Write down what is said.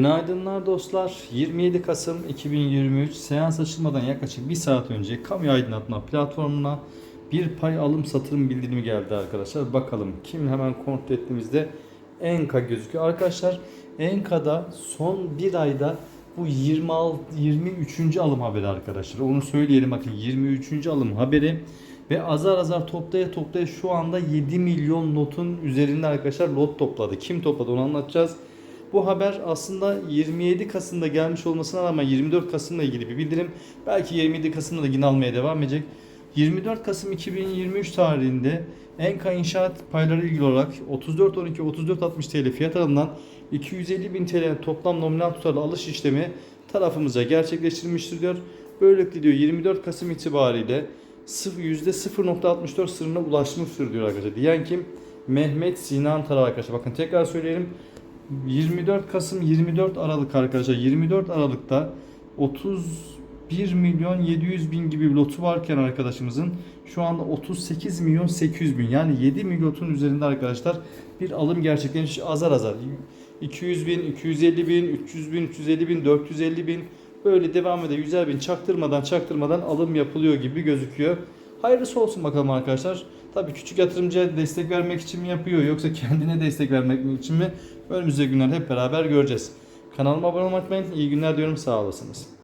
Günaydınlar dostlar. 27 Kasım 2023 seans açılmadan yaklaşık bir saat önce kamu aydınlatma platformuna bir pay alım satım bildirimi geldi arkadaşlar. Bakalım kim hemen kontrol ettiğimizde Enka gözüküyor. Arkadaşlar Enka'da son bir ayda bu 26 23. alım haberi arkadaşlar. Onu söyleyelim bakın 23. alım haberi ve azar azar toplaya toplaya şu anda 7 milyon notun üzerinde arkadaşlar lot topladı. Kim topladı onu anlatacağız. Bu haber aslında 27 Kasım'da gelmiş olmasına rağmen 24 Kasım'la ilgili bir bildirim. Belki 27 Kasım'da da yine almaya devam edecek. 24 Kasım 2023 tarihinde Enka İnşaat payları ilgili olarak 34.12 34.60 TL fiyat aralığından 250 bin TL toplam nominal tutarlı alış işlemi tarafımıza gerçekleştirilmiştir diyor. Böylelikle diyor 24 Kasım itibariyle sıf- %0.64 sınırına ulaşmıştır diyor arkadaşlar. Diyen kim? Mehmet Sinan Tarar arkadaşlar. Bakın tekrar söyleyelim. 24 Kasım 24 Aralık arkadaşlar. 24 Aralık'ta 31 milyon 700 bin gibi lotu varken arkadaşımızın şu anda 38 milyon 800 bin. Yani 7 milyonun üzerinde arkadaşlar bir alım gerçekleşmiş azar azar. 200 bin 250 bin 300 bin 350 bin 450 bin. Böyle devam ede 100'er bin çaktırmadan çaktırmadan alım yapılıyor gibi gözüküyor. Hayırlısı olsun bakalım arkadaşlar. Tabii küçük yatırımcıya destek vermek için mi yapıyor yoksa kendine destek vermek için mi? Önümüzdeki günler hep beraber göreceğiz. Kanalıma abone olmayı unutmayın. İyi günler diyorum. Sağ olasınız.